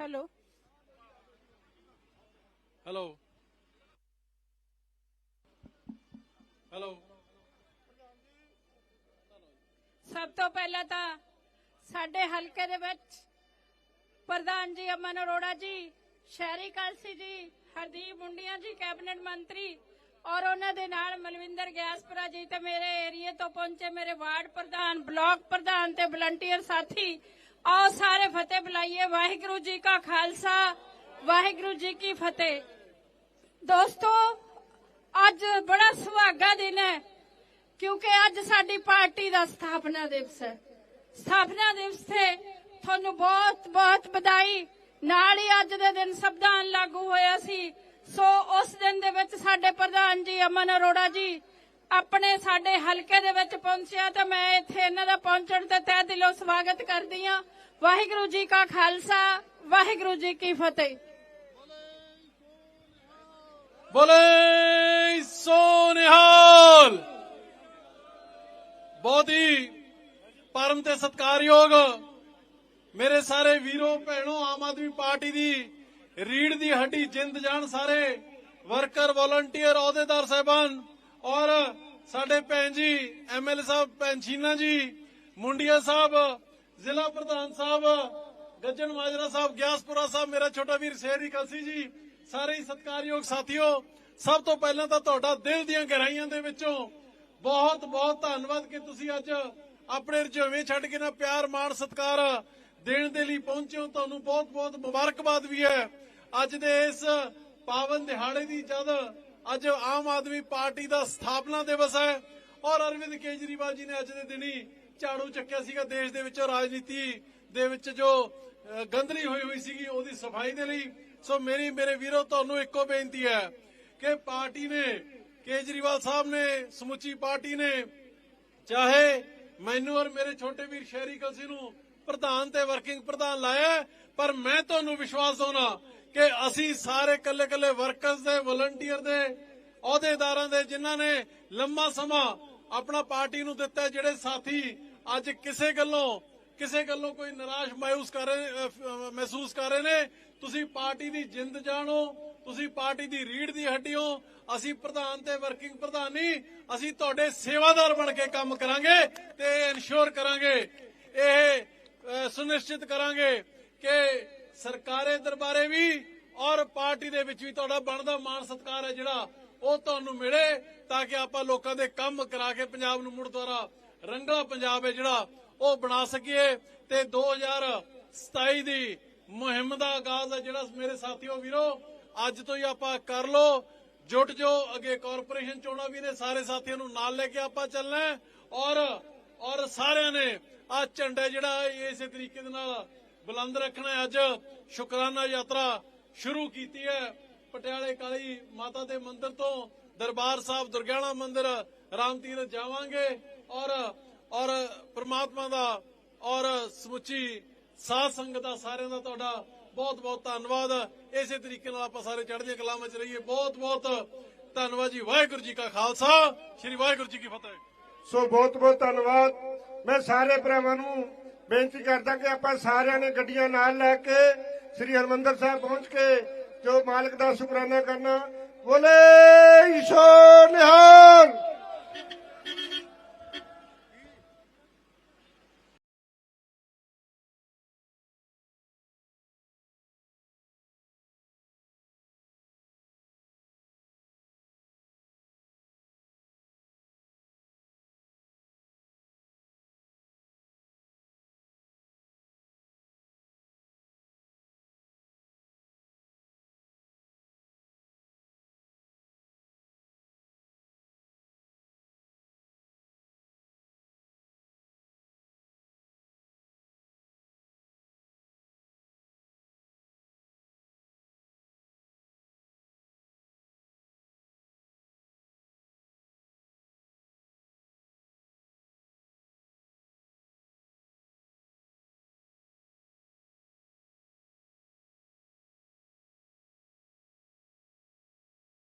Hello hello hello ਸਭ ਤੋਂ ਪਹਿਲਾਂ ਤਾਂ ਸਾਡੇ ਹਲਕੇ ਦੇ ਵਿੱਚ ਪ੍ਰਧਾਨ ਜੀ ਅਮਨ ਅਰੋੜਾ ਜੀ ਸ਼ਹਿਰੀ ਕਲਸੀ ਜੀ ਹਰਦੀਪ ਮੁੰਡੀਆਂ ਜੀ ਕੈਬਨਿਟ ਮੰਤਰੀ ਔਰ ਉਹਨਾਂ ਦੇ ਨਾਲ ਮਲਵਿੰਦਰ ਗਿਆਸਪੁਰਾ ਜੀ ਤੇ ਮੇਰੇ ਏਰੀਏ ਤੋਂ ਪਹੁੰਚੇ ਮੇਰੇ ਵਾਰਡ ਪ੍ਰਧਾਨ ਬਲਾਕ ਪ੍ਰਧਾਨ ਤੇ ਵਲੰਟੀਅਰ ਸਾਥੀ ਆਓ ਸਾਰੇ ਫਤਿਹ ਬੁਲਾਈਏ। ਵਾਹਿਗੁਰੂ ਜੀ ਕਾ ਖਾਲਸਾ, ਵਾਹਿਗੁਰੂ ਜੀ ਕੀ ਫਤਿਹ। ਦੋਸਤੋ, ਅੱਜ ਬੜਾ ਸੁਹਾਗਾ ਦਿਨ ਹੈ, ਕਿਉਂਕਿ ਅੱਜ ਸਾਡੀ ਪਾਰਟੀ ਦਾ ਸਥਾਪਨਾ ਦਿਵਸ ਹੈ। ਸਥਾਪਨਾ ਦਿਵਸ ਤੇ ਤੁਹਾਨੂੰ ਬਹੁਤ ਬਹੁਤ ਵਧਾਈ। ਨਾਲ ਹੀ ਅੱਜ ਦੇ ਦਿਨ ਸੰਵਿਧਾਨ ਲਾਗੂ ਹੋਇਆ ਸੀ। ਸੋ ਉਸ ਦਿਨ ਦੇ ਵਿੱਚ ਸਾਡੇ ਪ੍ਰਧਾਨ ਜੀ ਅਮਨ ਅਰੋੜਾ ਜੀ ਆਪਣੇ ਸਾਡੇ ਹਲਕੇ ਦੇ ਵਿੱਚ ਪਹੁੰਚਿਆ ਤਾਂ ਮੈਂ ਇੱਥੇ ਇਹਨਾਂ ਦਾ ਪਹੁੰਚਣ ਤੇ ਤਹਿ ਦਿਲੋਂ ਸਵਾਗਤ ਕਰਦੀ ਹਾਂ। ਵਾਹਿਗੁਰੂ ਜੀ ਕਾ ਖਾਲਸਾ, ਵਾਹਿਗੁਰੂ ਜੀ ਕੀ ਫਤਿਹ। ਬੋਲੇ ਸੋ ਬਹੁਤ ਹੀ ਪਰਮ ਤੇ ਸਤਿਕਾਰਯੋਗ ਮੇਰੇ ਸਾਰੇ ਵੀਰੋ, ਭੈਣੋ, ਆਮ ਆਦਮੀ ਪਾਰਟੀ ਦੀ ਰੀੜ ਦੀ ਹੱਡੀ ਜਿੰਦ ਜਾਨ ਸਾਰੇ ਵਰਕਰ, ਵਲੰਟੀਅਰ, ਅਹੁਦੇਦਾਰ, ਸਾਹਿਬਾਨ ਔਰ ਸਾਡੇ ਭੈਣ ਜੀ ਐਮਐਲਏ ਸਾਹਿਬ ਪੈਨਸ਼ੀਨਾ ਜੀ, ਮੁੰਡੀਆ ਸਾਹਿਬ, ਜ਼ਿਲ੍ਹਾ ਪ੍ਰਧਾਨ ਸਾਹਿਬ, ਗੱਜਣ ਮਾਜਰਾ ਸਾਹਿਬ, ਗਿਆਸਪੁਰਾ ਸਾਹਿਬ, ਮੇਰਾ ਛੋਟਾ ਵੀਰ ਸ਼ੇਰੀ ਕਲਸੀ ਜੀ, ਸਾਰੇ ਹੀ ਸਤਿਕਾਰਯੋਗ ਸਾਥੀਓ, ਸਭ ਤੋਂ ਪਹਿਲਾਂ ਤਾਂ ਤੁਹਾਡਾ ਦਿਲ ਦੀਆਂ ਗਹਿਰਾਈਆਂ ਦੇ ਵਿੱਚੋਂ ਬਹੁਤ ਬਹੁਤ ਧੰਨਵਾਦ ਕਿ ਤੁਸੀਂ ਅੱਜ ਆਪਣੇ ਰੁਝੇਵੇਂ ਛੱਡ ਕੇ ਨਾ ਪਿਆਰ, ਮਾਣ, ਸਤਿਕਾਰ ਦੇਣ ਦੇ ਲਈ ਪਹੁੰਚੇ ਹੋ। ਤੁਹਾਨੂੰ ਬਹੁਤ ਬਹੁਤ ਮੁਬਾਰਕਬਾਦ ਵੀ ਹੈ। ਅੱਜ ਦੇ ਇਸ ਪਾਵਨ ਦਿਹਾੜੇ ਦੀ ਜਦ ਅੱਜ ਆਮ ਆਦਮੀ ਪਾਰਟੀ ਦਾ ਸਥਾਪਨਾ ਦਿਵਸ ਹੈ ਔਰ ਅਰਵਿੰਦ ਕੇਜਰੀਵਾਲ ਜੀ ਨੇ ਅੱਜ ਦੇ ਦਿਨੀ ਝਾੜੂ ਚੱਕਿਆ ਸੀਗਾ ਦੇਸ਼ ਦੇ ਵਿੱਚ, ਰਾਜਨੀਤੀ ਦੇ ਵਿੱਚ ਜੋ ਗੰਦਲੀ ਹੋਈ ਹੋਈ ਸੀਗੀ ਉਹਦੀ ਸਫ਼ਾਈ ਦੇ ਲਈ। ਸੋ ਮੇਰੀ, ਮੇਰੇ ਵੀਰੋ, ਤੁਹਾਨੂੰ ਇੱਕੋ ਬੇਨਤੀ ਹੈ ਕਿ ਪਾਰਟੀ ਨੇ, ਕੇਜਰੀਵਾਲ ਸਾਹਿਬ ਨੇ, ਸਮੁੱਚੀ ਪਾਰਟੀ ਨੇ, ਚਾਹੇ ਮੈਨੂੰ ਔਰ ਮੇਰੇ ਛੋਟੇ ਵੀਰ ਸ਼ਹਿਰੀ ਕਲਸੀ ਨੂੰ ਪ੍ਰਧਾਨ ਤੇ ਵਰਕਿੰਗ ਪ੍ਰਧਾਨ ਲਾਇਆ ਪਰ ਮੈਂ ਤੁਹਾਨੂੰ ਵਿਸ਼ਵਾਸ ਦਉਣਾ ਕਿ ਅਸੀਂ ਸਾਰੇ ਕੱਲੇ ਕੱਲੇ ਵਰਕਰਸ ਦੇ ਵਲੰਟੀਅਰ ਦੇ, ਅਹੁਦੇਦਾਰਾਂ ਦੇ ਜਿਨ੍ਹਾਂ ਨੇ ਲੰਮਾ ਸਮਾਂ ਆਪਣਾ ਪਾਰਟੀ ਨੂੰ ਦਿੱਤਾ, ਜਿਹੜੇ ਸਾਥੀ ਅੱਜ ਕਿਸੇ ਗੱਲੋਂ ਕਿਸੇ ਗੱਲੋਂ ਕੋਈ ਨਿਰਾਸ਼ ਮਾਇੂਸ ਕਰ ਰਹੇ ਮਹਿਸੂਸ ਕਰ ਰਹੇ ਨੇ, ਤੁਸੀਂ ਪਾਰਟੀ ਦੀ ਜਿੰਦ ਜਾਣੋ, ਤੁਸੀਂ ਪਾਰਟੀ ਦੀ ਰੀੜ ਦੀ ਹੱਡੀ ਹੋ ਅਸੀਂ ਪ੍ਰਧਾਨ ਤੇ ਵਰਕਿੰਗ ਪ੍ਰਧਾਨ ਨਹੀਂ, ਅਸੀਂ ਤੁਹਾਡੇ ਸੇਵਾਦਾਰ ਬਣ ਕੇ ਕੰਮ ਕਰਾਂਗੇ ਤੇ ਇਨਸ਼ੋਰ ਕਰਾਂਗੇ, ਇਹ ਸੁਨਿਸ਼ਚਿਤ ਕਰਾਂਗੇ ਕਿ ਸਰਕਾਰੇ ਦਰਬਾਰੇ ਵੀ ਔਰ ਪਾਰਟੀ ਦੇ ਵਿੱਚ ਵੀ ਤੁਹਾਡਾ ਬਣਦਾ ਮਾਣ ਸਤਿਕਾਰ ਹੈ ਜਿਹੜਾ, ਉਹ ਤੁਹਾਨੂੰ ਮਿਲੇ ਤਾਂ ਕਿ ਆਪਾਂ ਲੋਕਾਂ ਦੇ ਕੰਮ ਕਰਾ ਕੇ ਪੰਜਾਬ ਨੂੰ ਮੁੜ ਦੁਆਰਾ ਰੰਗਲਾ ਪੰਜਾਬ ਹੈ ਜਿਹੜਾ, ਉਹ ਬਣਾ ਸਕੀਏ। ਤੇ 2027 ਦੀ ਮੁਹਿੰਮ ਦਾ ਆਗਾਜ਼ ਹੈ ਜਿਹੜਾ ਮੇਰੇ ਸਾਥੀਓ ਵੀਰੋ, ਅੱਜ ਤੋਂ ਹੀ ਆਪਾਂ ਕਰ ਲੋ ਜੁਟ ਜੋ ਅੱਗੇ ਕਾਰਪੋਰੇਸ਼ਨ ਚੋਣਾਂ ਵੀ ਨੇ, ਸਾਰੇ ਸਾਥੀਆਂ ਨੂੰ ਨਾਲ ਲੈ ਕੇ ਆਪਾਂ ਚੱਲਣਾ ਔਰ ਔਰ ਸਾਰਿਆਂ ਨੇ ਆ ਝੰਡਾ ਜਿਹੜਾ ਇਸੇ ਤਰੀਕੇ ਦੇ ਨਾਲ ਬੁਲੰਦ ਰੱਖਣਾ ਅੱਜ। ਸ਼ੁਕਰਾਨਾ ਯਾਤਰਾ ਸ਼ੁਰੂ ਕੀਤੀ ਹੈ। ਪਟਿਆਲੇ ਕਾਲੀ ਮਾਤਾ ਦੇ ਮੰਦਿਰ ਤੋਂ ਦਰਬਾਰ ਸਾਹਿਬ ਦੁਰਗਿਆਣਾ ਮੰਦਿਰ ਰਾਮ ਜਾਵਾਂਗੇ ਔਰ ਔਰ ਪ੍ਰਮਾਤਮਾ ਦਾ ਔਰ ਸਮੁੱਚੀ ਸਾਧ ਸੰਗਤ ਦਾ ਸਾਰਿਆਂ ਦਾ ਤੁਹਾਡਾ ਬਹੁਤ ਬਹੁਤ ਧੰਨਵਾਦ। ਇਸੇ ਤਰੀਕੇ ਨਾਲ ਆਪਾਂ ਸਾਰੇ ਚੜ੍ਹਦੀਆਂ ਕਲਾਵਾਂ 'ਚ ਰਹੀਏ। ਬਹੁਤ ਬਹੁਤ ਧੰਨਵਾਦ ਜੀ। ਵਾਹਿਗੁਰੂ ਜੀ ਕਾ ਖਾਲਸਾ। ਸ੍ਰੀ ਵਾਹਿਗੁਰੂ ਜੀ ਕੀ ਫਤਿਹ। ਸੋ ਬਹੁਤ ਬਹੁਤ ਧੰਨਵਾਦ। ਮੈਂ ਸਾਰੇ ਭਰਾਵਾਂ ਨੂੰ ਬੇਨਤੀ ਕਰਦਾ ਕਿ ਆਪਾਂ ਸਾਰਿਆਂ ਨੇ ਗੱਡੀਆਂ ਨਾਲ ਲੈ ਕੇ ਸ੍ਰੀ ਹਰਮੰਦਰ ਸਾਹਿਬ ਪਹੁੰਚ ਕੇ ਜੋ ਮਾਲਕ ਦਾ ਸ਼ੁਕਰਾਨਾ ਕਰਨਾ, ਬੋਲੇ ਈਸ਼ੋ ਨਿਹਾਲ।